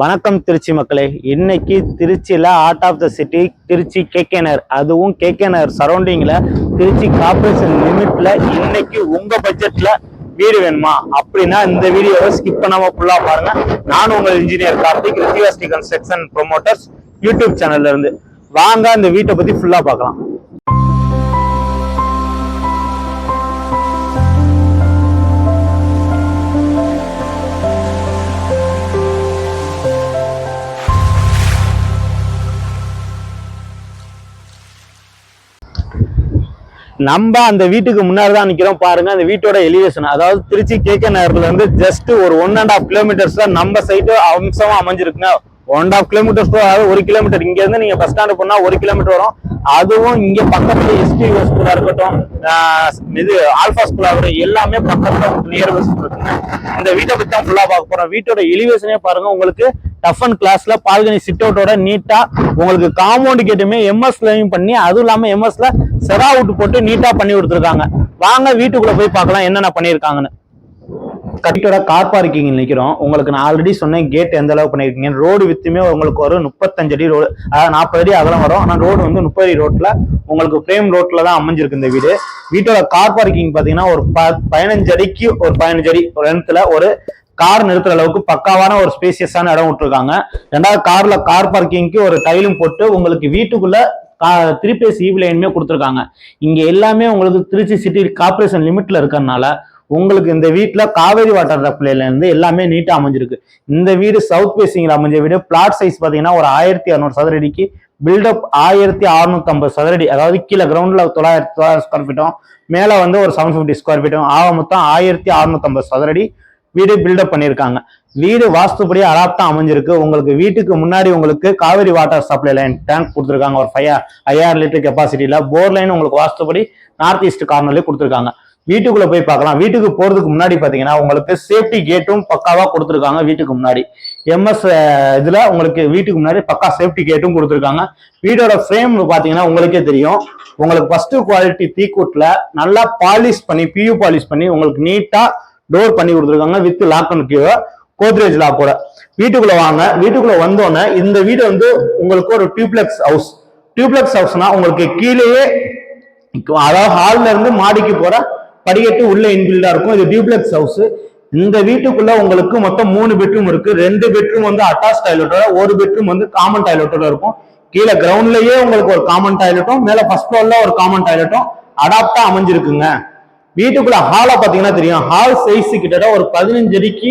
வணக்கம் திருச்சி மக்களே. இன்னைக்கு திருச்சியில் art of the city Trichy கேகேனர் அதுவும் கேகேனர் சரௌண்டிங்கில் திருச்சி கார்பரேஷன் லிமிட்டில் இன்னைக்கு உங்கள் பட்ஜெட்டில் வீடு வேணுமா? அப்படின்னா இந்த வீடியோவை ஸ்கிப் பண்ணாமல் ஃபுல்லாக பாருங்க. நானும் உங்கள் இன்ஜினியர் கார்த்திக் ரித்தியாஸ்டி கன்ஸ்ட்ரக்ஷன் ப்ரொமோட்டர்ஸ் யூடியூப் சேனல்லேருந்து வாங்க இந்த வீட்டை பற்றி ஃபுல்லாக பார்க்கலாம். நம்ம அந்த வீட்டுக்கு முன்னாடி தான் நிற்கிறோம் பாருங்க அந்த வீட்டோட எலிவேஷன் அதாவது திருச்சி கேகே நகர்ல இருந்து ஜஸ்ட் ஒரு ஒன் அண்ட் ஆஃப் கிலோமீட்டர்ஸ் தான் நம்ம சைட்டு அம்சமா அமைஞ்சிருக்குங்க. ஒன் அண்ட் ஆஃப் கிலோமீட்டர்ஸ் அதாவது ஒரு கிலோமீட்டர் இங்க இருந்து நீங்க பஸ் ஸ்டாண்டு போனா ஒரு கிலோமீட்டர் வரும். அதுவும் இங்க பக்கத்துல எஸ்பி ஸ்கூலா இருக்கட்டும் இது ஆல்பா ஸ்கூலா இருக்கட்டும் எல்லாமே பக்கத்துல நியர் பஸ் இருக்குங்க. இந்த வீட்டை பத்தி தான் ஃபுல்லா பார்க்க போறோம். வீட்டோட எலிவேஷனே பாருங்க உங்களுக்கு டஃப் அண்ட் கிளாஸ்ல பால்கனி சிட் அவுட்டோட நீட்டா உங்களுக்கு காம்பவுண்ட் கேட்டுமே எம்எஸ்லயும் பண்ணி அதுவும் இல்லாம எம்எஸ்ல செரா அவுட் போட்டு நீட்டா பண்ணி கொடுத்துருக்காங்க. வாங்க வீட்டுக்குள்ள போய் பார்க்கலாம் என்னென்ன பண்ணியிருக்காங்கன்னு. கட்டியோட கார் பார்க்கிங் நிற்கிறோம் உங்களுக்கு நான் ஆல்ரெடி சொன்னேன் கேட் எந்த அளவு பண்ணியிருக்கீங்க ரோடு வித்துமே உங்களுக்கு ஒரு முப்பத்தஞ்சு அடி ரோடு அதாவது நாற்பது அடி அகலம் வரும். ஆனால் ரோடு வந்து முப்பது அடி ரோட்டில் உங்களுக்கு ஃப்ரேம் ரோட்டில் தான் அமைஞ்சிருக்கு இந்த வீடு. வீட்டோட கார் பார்க்கிங் பார்த்தீங்கன்னா ஒரு ப- பதினஞ்சு அடிக்கு ஒரு பதினஞ்சு அடி ஒரு இடத்துல ஒரு கார் நிறுத்துற அளவுக்கு பக்காவான ஒரு ஸ்பேசியஸான இடம் விட்டுருக்காங்க. ரெண்டாவது கார்ல கார் பார்க்கிங்க்கு ஒரு டைலும் போட்டு உங்களுக்கு வீட்டுக்குள்ள த்ரீ பேஸ் ஈவி லைனுமே கொடுத்துருக்காங்க. இங்க எல்லாமே உங்களுக்கு திருச்சி சிட்டி கார்பரேஷன் லிமிட்ல இருக்கிறதுனால உங்களுக்கு இந்த வீட்டில் காவேரி வாட்டர் சப்ளைலேருந்து எல்லாமே நீட்டாக அமைஞ்சிருக்கு. இந்த வீடு சவுத் பேசிங்கில் அமைஞ்ச வீடு. பிளாட் சைஸ் பார்த்தீங்கன்னா ஒரு ஆயிரத்தி அறநூறு சதுரடிக்கு பில்டப் ஆயிரத்தி அறநூத்தம்பது சதுரடி. அதாவது கீழே கிரவுண்டில் தொள்ளாயிரத்தி தொள்ளாயிரம் ஸ்கொயர் ஃபீட்டும் மேலே வந்து ஒரு செவன் ஃபிஃப்டி ஸ்கொயர் ஃபீட்டும் ஆக மொத்தம் ஆயிரத்தி அறுநூத்தம்பது சதுரடி வீடு பில்டப் பண்ணியிருக்காங்க. வீடு வாஸ்துப்படி அடாப்டா அமைஞ்சிருக்கு. உங்களுக்கு வீட்டுக்கு முன்னாடி உங்களுக்கு Kaveri water supply line tank கொடுத்துருக்காங்க. ஒரு ஃபைவ் ஐயாயிரம் லிட்டர் கெப்பாசிட்டியில போர் லைன் உங்களுக்கு வாஸ்துப்படி நார்த் ஈஸ்ட் கார்னர்லேயே கொடுத்துருக்காங்க. வீட்டுக்குள்ள போய் பார்க்கலாம். வீட்டுக்கு போறதுக்கு முன்னாடி பாத்தீங்கன்னா உங்களுக்கு சேஃப்டி கேட்டும் பக்காவா கொடுத்துருக்காங்க வீட்டுக்கு முன்னாடி. எம்எஸ் இதுல உங்களுக்கு வீட்டுக்கு முன்னாடி பக்கா சேஃப்டி கேட்டும் கொடுத்துருக்காங்க. வீடோட ஃப்ரேம் பாத்தீங்கன்னா உங்களுக்கே தெரியும். உங்களுக்கு ஃபர்ஸ்ட் குவாலிட்டி தீக்குட்ல நல்லா பாலிஷ் பண்ணி பியூ பாலிஷ் பண்ணி உங்களுக்கு நீட்டா டோர் பண்ணி கொடுத்துருக்காங்க with lock and key Godrej லாக்கோட வீட்டுக்குள்ள வாங்க. வீட்டுக்குள்ள வந்தோடனே இந்த வீடு வந்து உங்களுக்கு ஒரு டியூப்ளெக்ஸ் ஹவுஸ் டியூப்ளெக்ஸ் ஹவுஸ்னா உங்களுக்கு கீழேயே அதாவது ஹால்ல இருந்து மாடிக்கு போற படிக்கட்டு உள்ள இன்பில்டா இருக்கும். இது டியூப்ளெக்ஸ் ஹவுஸ் இந்த வீட்டுக்குள்ள உங்களுக்கு மொத்தம் மூணு பெட்ரூம் இருக்கு. ரெண்டு பெட்ரூம் வந்து அட்டாச் டாய்லெட்டோட ஒரு பெட்ரூம் வந்து காமன் டாய்லெட்டோட இருக்கும். கீழே கிரவுண்ட்லயே உங்களுக்கு ஒரு காமன் டாய்லெட்டும் மேல ஃபர்ஸ்ட் ஃப்ளோர்ல ஒரு காமன் டாய்லெட்டும் அடாப்டா அமைஞ்சிருக்குங்க. வீட்டுக்குள்ள ஹாலை பாத்தீங்கன்னா தெரியும். ஹால் சைஸ் கிட்டத்தட்ட ஒரு பதினஞ்சு அடிக்கு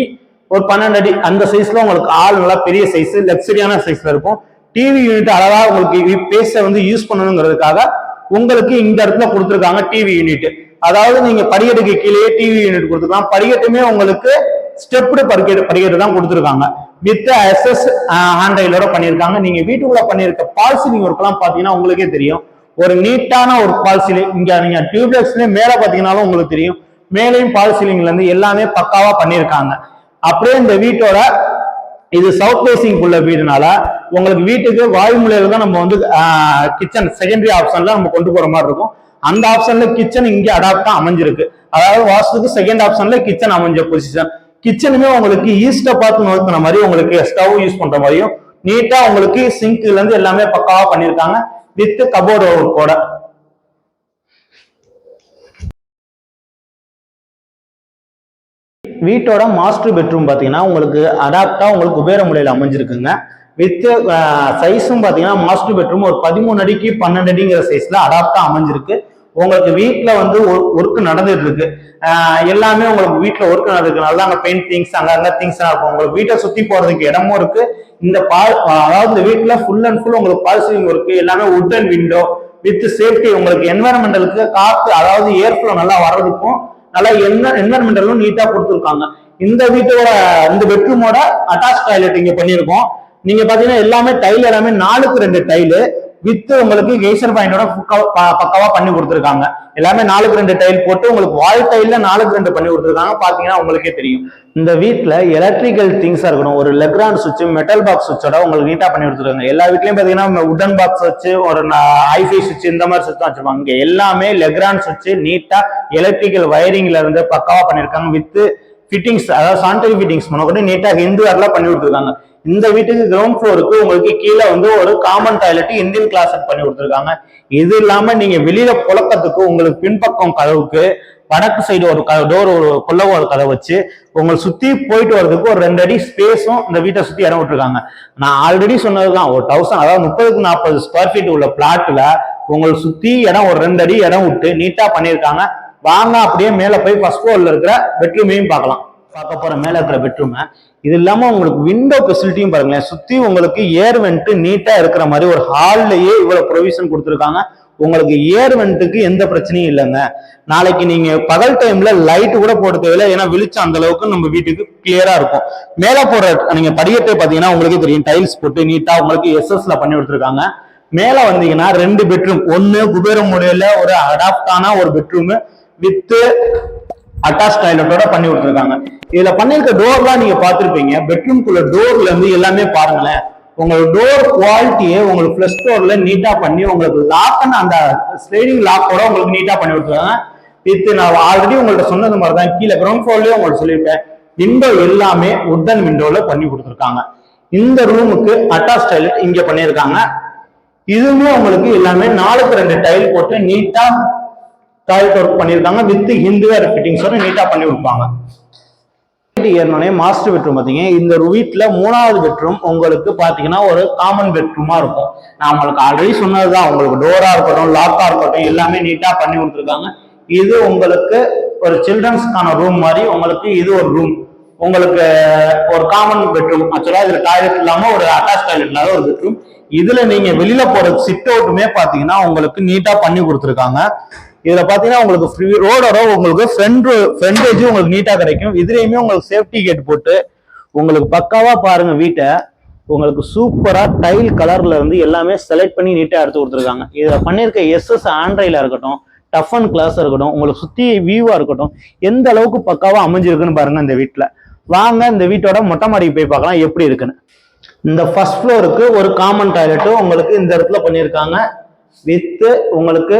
ஒரு பன்னெண்டு அடி. அந்த சைஸ்ல உங்களுக்கு ஹால் நல்லா பெரிய சைஸ் லக்ஸரியான சைஸ்ல இருக்கும். டிவி யூனிட் அழகா உங்களுக்கு பேச வந்து யூஸ் பண்ணணுங்கிறதுக்காக உங்களுக்கு இந்த இடத்துல கொடுத்துருக்காங்க டிவி யூனிட் அதாவது நீங்க படிக்கட்டுக்கு கீழே டிவி யூனிட் கொடுத்துருக்காங்க படிக்கட்டுமே உங்களுக்கு ஸ்டெப்டு படிக்கட்டு படிக்கட்டு தான் கொடுத்துருக்காங்க. வித் எஸ்எஸ் ஹேண்ட்ரைலோட பண்ணியிருக்காங்க. நீங்க வீட்டுக்குள்ள பண்ணியிருக்க பால்சிலிங் ஒர்க்லாம் ஒர்க் பாத்தீங்கன்னா உங்களுக்கே தெரியும். ஒரு நீட்டான ஒரு பால் சீலிங் இங்க நீங்க டியூப்லெக்ஸ்லயே மேல பாத்தீங்கன்னாலும் உங்களுக்கு தெரியும். மேலையும் பால் சீலிங்ல இருந்து எல்லாமே பக்காவா பண்ணியிருக்காங்க. அப்படியே இந்த வீட்டோட இது சவுத் பேசிங் உள்ள வீடுனால உங்களுக்கு வீட்டுக்கு வாயுமூலையில தான் நம்ம வந்து கிச்சன் செகண்டரி ஆப்ஷன்ல நம்ம கொண்டு போற மாதிரி இருக்கும். அந்த ஆப்ஷன்ல கிச்சன் இங்க அடாப்டா அமைஞ்சிருக்கு. அதாவது வாஸ்துக்கு செகண்ட் ஆப்ஷன்ல கிச்சன் அமைஞ்ச பொசிஷன் கிச்சனுமே உங்களுக்கு ஈஸ்டை பார்த்து நோக்கின மாதிரி உங்களுக்கு ஸ்டவ் யூஸ் பண்ற மாதிரியும் நீட்டா உங்களுக்கு சிங்க்ல இருந்து எல்லாமே பக்காவா பண்ணிருக்காங்க வித் கபோர்டு கூட. வீட்டோட மாஸ்டர் பெட்ரூம் பார்த்தீங்கன்னா உங்களுக்கு அடாப்டா உங்களுக்கு குபேர முறையில் அமைஞ்சிருக்குங்க. வித் சைஸும் பார்த்தீங்கன்னா மாஸ்டர் பெட்ரூம் ஒரு பதிமூணு அடிக்கு பன்னெண்டு அடிங்கிற சைஸ்ல அடாப்டா அமைஞ்சிருக்கு. உங்களுக்கு வீட்டில் வந்து ஒர்க் நடந்துட்டு இருக்கு எல்லாமே உங்களுக்கு வீட்டில் ஒர்க் நடந்துருக்குனால அங்கே பெயிண்ட் திங்ஸ் அங்கே அங்கே திங்ஸ் இருக்கும். உங்களுக்கு வீட்டை சுற்றி போகிறதுக்கு இடமும் இருக்கு. இந்த பால் அதாவது இந்த வீட்டில் ஃபுல் அண்ட் ஃபுல் உங்களுக்கு பால் ஒர்க்கு எல்லாமே wood and window with safety உங்களுக்கு என்வரன்மெண்டலுக்கு காற்று அதாவது ஏர் நல்லா வர்றதுக்கும் நல்லா என்ன என்வரன்மெண்டலும் நீட்டாக கொடுத்துருக்காங்க. இந்த வீட்டோட இந்த பெட்ரூமோட அட்டாச் டாய்லெட் இங்கே பண்ணியிருக்கோம். நீங்க பாத்தீங்கன்னா எல்லாமே டைல் எல்லாமே நாலுக்கு ரெண்டு டைலு வித் உங்களுக்கு கெய்சர் பாயிண்டோட பக்காவா பண்ணி கொடுத்துருக்காங்க. எல்லாமே நாலுக்கு ரெண்டு டைல் போட்டு உங்களுக்கு வால் டைல்ல நாலுக்கு ரெண்டு பண்ணி கொடுத்துருக்காங்க. பாத்தீங்கன்னா உங்களுக்கே தெரியும். இந்த வீட்டில் எலக்ட்ரிக்கல் திங்ஸா இருக்கணும். ஒரு லெக்ரான் சுவிட்ச் மெட்டல் பாக்ஸ் சுவிட்சோட உங்களுக்கு நீட்டா பண்ணி கொடுத்துருக்காங்க. எல்லா வீட்லயும் பாத்தீங்கன்னா உடன் பாக்ஸ் வச்சு ஒரு ஐஃபை சுவிட்ச் இந்த மாதிரி சுவிட்ச் தான் வச்சிருப்பாங்க. இங்க எல்லாமே லெக்ரான் சுவிட்ச் நீட்டா எலக்ட்ரிக்கல் வயரிங்ல இருந்து பக்காவா பண்ணிருக்காங்க. வித்து ஃபிட்டிங்ஸ் அதாவது சானிட்டரி ஃபிட்டிங்ஸ் பண்ண நீட்டாக ஹிந்து வேர்லாம் பண்ணி கொடுத்துருக்காங்க. இந்த வீட்டுக்கு கிரவுண்ட் ஃப்ளோருக்கு உங்களுக்கு கீழே வந்து ஒரு காமன் டாய்லெட் இந்தியன் கிளாஸ் பண்ணி கொடுத்துருக்காங்க. இது இல்லாம நீங்க வெளியில புழக்கத்துக்கு உங்களுக்கு பின்பக்கம் கதவுக்கு வடக்கு சைடு ஒரு டோர் ஒரு கொள்ளவோ ஒரு கதை வச்சு உங்களை சுத்தி போயிட்டு வர்றதுக்கு ஒரு ரெண்டு அடி ஸ்பேஸும் இந்த வீட்டை சுத்தி இடம் விட்டுருக்காங்க. நான் ஆல்ரெடி சொன்னதுதான் ஒரு தௌசண்ட் அதாவது முப்பதுக்கு நாற்பது ஸ்கொயர் ஃபீட் உள்ள பிளாட்ல உங்களை சுத்தி இடம் ஒரு ரெண்டு அடி இடம் விட்டு நீட்டா பண்ணியிருக்காங்க. வாங்க அப்படியே மேல போய் ஃபர்ஸ்ட் ஃப்ளோர்ல இருக்கிற பெட்ரூமையும் பார்க்கலாம். பார்க்க போற மேல இருக்கிற பெட்ரூமை இது இல்லாம உங்களுக்கு விண்டோ ஃபெசிலிட்டியும் பாருங்களேன். சுத்தி உங்களுக்கு ஏர் வெண்ட் நீட்டா இருக்கிற மாதிரி ஒரு ஹால்லயே இவ்வளவு ப்ரொவிஷன் கொடுத்துருக்காங்க. உங்களுக்கு ஏர் வெண்ட்டுக்கு எந்த பிரச்சனையும் இல்லைங்க. நாளைக்கு நீங்க பகல் டைம்ல லைட் கூட போட தேவையில்லை. ஏன்னா வெளிச்சம் அந்த அளவுக்கு நம்ம வீட்டுக்கு கிளியரா இருக்கும். மேல போற நீங்க படிக்கட்டே பாத்தீங்கன்னா உங்களுக்கே தெரியும். டைல்ஸ் போட்டு நீட்டா உங்களுக்கு எஸ்எஸ்ல பண்ணி கொடுத்துருக்காங்க. மேல வந்தீங்கன்னா ரெண்டு பெட்ரூம் ஒன்னு குபேர முறையில ஒரு அடாப்டான ஒரு பெட்ரூம் வித் அட்டாச் டாய்லெட்டோட பண்ணி கொடுத்துருக்காங்க இதுல பண்ணிருக்க டோர்லாம் நீங்க பார்த்திருப்பீங்க. பெட்ரூம்குள்ள டோர்ல இருந்து எல்லாமே பாருங்களேன். உங்களோட டோர் குவாலிட்டியை உங்களுக்கு பிளஸ் டோர்ல நீட்டா பண்ணி உங்களுக்கு லாக் அந்த ஸ்லைடிங் லாக்கோட உங்களுக்கு நீட்டா பண்ணி விட்டுருக்காங்க வித் நான் ஆல்ரெடி உங்கள்ட்ட சொன்னது மாதிரி தான் கீழே கிரவுண்ட் ஃப்ளோர்லயே உங்களுக்கு சொல்லியிருப்பேன் விண்டோ எல்லாமே உட்டன் விண்டோல பண்ணி கொடுத்துருக்காங்க. இந்த ரூமுக்கு அட்டாச் டாய்லெட் இங்க பண்ணியிருக்காங்க. இதுவுமே உங்களுக்கு எல்லாமே நாலுக்கு ரெண்டு டைல் போட்டு நீட்டா டாய்லெட் ஒர்க் பண்ணியிருக்காங்க வித் ஹிந்துவேர் ஃபிட்டிங்ஸோட நீட்டா பண்ணி கொடுப்பாங்க. ஏறினோடனே மாஸ்டர் பெட்ரூம் பார்த்தீங்க இந்த வீட்டில் மூணாவது பெட்ரூம் உங்களுக்கு பார்த்தீங்கன்னா ஒரு காமன் பெட்ரூமாக இருக்கும். நான் உங்களுக்கு ஆல்ரெடி சொன்னதுதான். உங்களுக்கு டோரா இருக்கட்டும் லாக்கா இருக்கட்டும் எல்லாமே நீட்டா பண்ணி கொடுத்துருக்காங்க. இது உங்களுக்கு ஒரு சில்ட்ரன்ஸ்க்கான ரூம் மாதிரி உங்களுக்கு இது ஒரு ரூம் உங்களுக்கு ஒரு காமன் பெட்ரூம் ஆக்சுவலா இதுல டாய்லெட் இல்லாமல் ஒரு அட்டாச் டாய்லெட் இல்லாத ஒரு பெட்ரூம் இதுல நீங்க வெளியில போற சிட் அவுட்டுமே பாத்தீங்கன்னா உங்களுக்கு நீட்டா பண்ணி கொடுத்துருக்காங்க. இதுல பாத்தீங்கன்னா உங்களுக்கு ரோடோட உங்களுக்கு ஃப்ரண்ட் ஃப்ரண்டேஜ் உங்களுக்கு நீட்டா கிடைக்கும். இதுலயுமே உங்களுக்கு சேஃப்டி கேட் போட்டு உங்களுக்கு பக்காவா பாருங்க வீட்டை. உங்களுக்கு சூப்பரா டைல் கலர்ல இருந்து எல்லாமே செலக்ட் பண்ணி நீட்டா எடுத்து கொடுத்துருக்காங்க. இதுல பண்ணிருக்க எஸ்எஸ் ஆண்ட்ராய்ல இருக்கட்டும் டஃப் அண்ட் கிளாஸ் இருக்கட்டும் உங்களுக்கு சுத்தி வியூவா இருக்கட்டும் எந்த அளவுக்கு பக்காவா அமைஞ்சிருக்குன்னு பாருங்க இந்த வீட்டுல. வாங்க இந்த வீட்டோட மொட்டை மாடிக்கு போய் பார்க்கலாம் எப்படி இருக்குன்னு. இந்த ஃபர்ஸ்ட் ஃப்ளோருக்கு ஒரு காமன் டாய்லெட்டும் உங்களுக்கு இந்த இடத்துல பண்ணியிருக்காங்க. வித்து உங்களுக்கு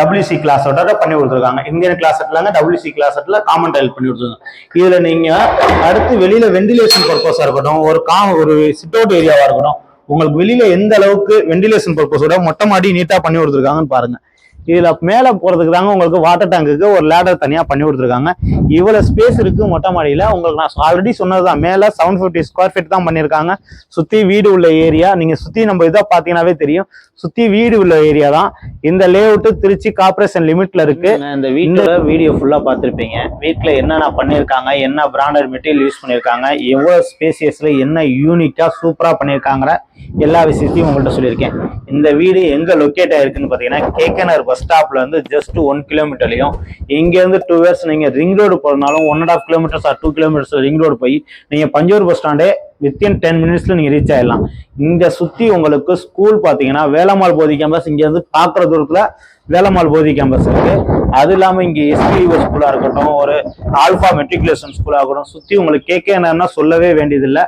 டபிள்யூசி கிளாஸோட பண்ணி கொடுத்துருக்காங்க. இந்தியன் கிளாஸட்லாங்க டபிள்யூசி கிளாஸட்ல காமன் டைல் பண்ணி கொடுத்துருக்காங்க. இதில் நீங்கள் அடுத்து வெளியில் வெண்டிலேஷன் பர்பஸாக இருக்கட்டும் ஒரு கா ஒரு சிட் அவுட் ஏரியாவாக இருக்கட்டும் உங்களுக்கு வெளியில் எந்த அளவுக்கு வெண்டிலேஷன் பர்பஸோட மொட்டை மாடி நீட்டாக பண்ணி கொடுத்துருக்காங்கன்னு பாருங்கள் இதுல மேல போறதுக்கு தாங்க உங்களுக்கு வாட்டர் டேங்குக்கு ஒரு லேடர் தனியா பண்ணி கொடுத்துருக்காங்க. இவ்வளவு ஸ்பேஸ் இருக்கு மொட்டை மாடியில. உங்களுக்கு நான் ஆல்ரெடி சொன்னதுதான். மேல செவன் ஃபிஃப்டி ஸ்கொயர் ஃபீட் தான் பண்ணிருக்காங்க சுத்தி வீடு உள்ள ஏரியா நீங்க சுத்தி நம்ம இதை பாத்தீங்கன்னாவே தெரியும். சுத்தி வீடு உள்ள ஏரியா தான். இந்த லே திருச்சி கார்பரேஷன் லிமிட்ல இருக்கு. இந்த வீட்டோட வீடியோ ஃபுல்லா பார்த்திருப்பீங்க. வீட்டுல என்னென்ன பண்ணிருக்காங்க என்ன பிராண்டட் மெட்டீரியல் யூஸ் பண்ணிருக்காங்க எவ்வளவு ஸ்பேசியஸ்ல என்ன யூனிக்கா சூப்பரா பண்ணிருக்காங்க எல்லா விஷயத்தையும் உங்கள்கிட்ட சொல்லியிருக்கேன். இந்த வீடு எங்கே லொக்கேட் ஆயிருக்குன்னு பார்த்தீங்கன்னா கேக்கனர் பஸ் ஸ்டாப்ல இருந்து ஜஸ்ட் ஒன் கிலோமீட்டர்லையும் இங்கேருந்து டூ இயர்ஸ் நீங்கள் ரிங் ரோடு போகிறதுனாலும் one and half kilometres or two kilometres ring road போய் நீங்கள் பஞ்சூர் பஸ் ஸ்டாண்டே வித்தின் டென் மினிட்ஸ்ல நீங்கள் ரீச் ஆயிடலாம். இங்கே சுற்றி உங்களுக்கு ஸ்கூல் பார்த்தீங்கன்னா வேலம்மாள் போதி கேம்பஸ் இங்கேருந்து பார்க்குற தூரத்தில் வேலம்மாள் போதி கேம்பஸ் இருக்குது அது இல்லாமல் இங்கே எஸ்பிஓ ஸ்கூலாக இருக்கட்டும் ஒரு ஆல்ஃபா மெட்ரிகுலேஷன் ஸ்கூலாக இருக்கட்டும் சுற்றி உங்களுக்கு கேகேனா சொல்லவே வேண்டியதில்லை.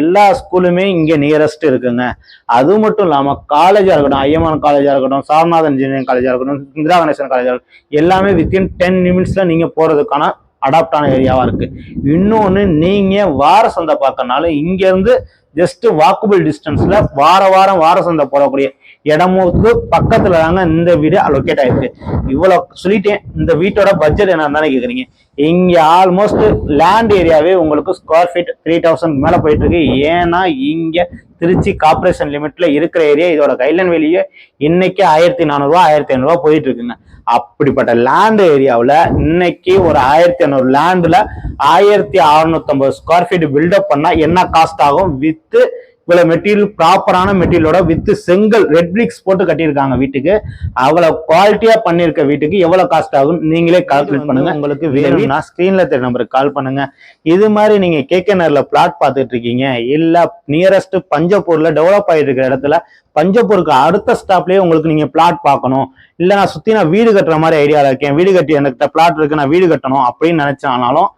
எல்லா ஸ்கூலுமே இங்கே நியரஸ்ட் இருக்குங்க. அது மட்டும் இல்லாமல் காலேஜாக இருக்கட்டும் ஐஎம்ஆன் காலேஜாக இருக்கட்டும் சாரநாதன் இன்ஜினியரிங் காலேஜாக இருக்கட்டும் இந்திரா கணேசன் காலேஜாக இருக்கட்டும் எல்லாமே வித்தின் டென் நிமிட்ஸில் நீங்கள் போகிறதுக்கான அடாப்டான ஏரியாவாக இருக்குது இன்னொன்று நீங்கள் வார சந்தை பார்க்கறனால இங்கேருந்து ஜஸ்ட் வாக்குபிள் டிஸ்டன்ஸ்ல வார வாரம் வார சந்தை போடக்கூடிய இடமுக்கு பக்கத்துல தாங்க இந்த வீடு அலோகேட் ஆயிருக்கு. இவ்வளவு சொல்லிட்டேன். இந்த வீட்டோட பட்ஜெட் என்ன தானே கேக்குறீங்க. இங்க ஆல்மோஸ்ட் லேண்ட் ஏரியாவே உங்களுக்கு ஸ்கொயர் ஃபீட் த்ரீ தௌசண்ட் மேல போயிட்டு இருக்கு ஏன்னா இங்க திருச்சி கார்பரேஷன் லிமிட்ல இருக்கிற ஏரியா இதோட கைலன் வெளியே இன்னைக்கு ஆயிரத்தி நானூறுவா ஆயிரத்தி ஐநூறுவா போயிட்டு இருக்குங்க அப்படிப்பட்ட லேண்ட் ஏரியாவில் இன்னைக்கு ஒரு ஆயிரத்தி ஐநூறு லேண்டில் ஆயிரத்தி அறுநூத்தம்பது ஸ்கொயர் ஃபீட் பில்டப் பண்ணால் என்ன காஸ்ட் ஆகும்? வித் வித்து இவ்வளவு மெட்டீரியல் ப்ராப்பரான மெட்டீரியலோட வித் செங்கல் ரெட் பிரிக்ஸ் போட்டு கட்டியிருக்காங்க வீட்டுக்கு. அவ்வளவு குவாலிட்டியா பண்ணிருக்க வீட்டுக்கு எவ்வளவு காஸ்ட் ஆகும் நீங்களே கால்குலேட் பண்ணுங்க. உங்களுக்கு வேணும்னா ஸ்கிரீன்ல தெரிய நம்பருக்கு கால் பண்ணுங்க. இது மாதிரி நீங்க கேகேனர்ல பிளாட் பார்த்துட்டு இருக்கீங்க இல்ல நியரஸ்ட் பஞ்சப்பூர்ல டெவலப் ஆயிட்டு இருக்கிற இடத்துல பஞ்சப்பூருக்கு அடுத்த ஸ்டாப்லயே உங்களுக்கு நீங்க பிளாட் பார்க்கணும். இல்ல நான் சுத்தி நான் வீடு கட்டுற மாதிரி ஐடியால இருக்கேன். வீடு கட்டி எனக்கு பிளாட் இருக்கு நான் வீடு கட்டணும் அப்படின்னு நினைச்சானாலும்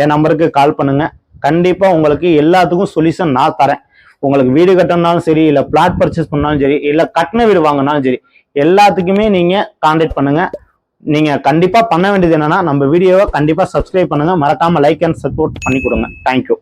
என் நம்பருக்கு கால் பண்ணுங்க. கண்டிப்பா உங்களுக்கு எல்லாத்துக்கும் சொல்யூஷன் நான் தரேன். உங்களுக்கு வீடு கட்டணும்னாலும் சரி இல்ல பிளாட் பர்ச்சேஸ் பண்ணாலும் சரி இல்ல கட்டின வீடு வாங்கினாலும் சரி எல்லாத்துக்குமே நீங்க கான்டாக்ட் பண்ணுங்க. நீங்க கண்டிப்பா பண்ண வேண்டியது என்னன்னா நம்ம வீடியோவை கண்டிப்பா சப்ஸ்கிரைப் பண்ணுங்க. மறக்காம லைக் அண்ட் சப்போர்ட் பண்ணி கொடுங்க. தேங்க்யூ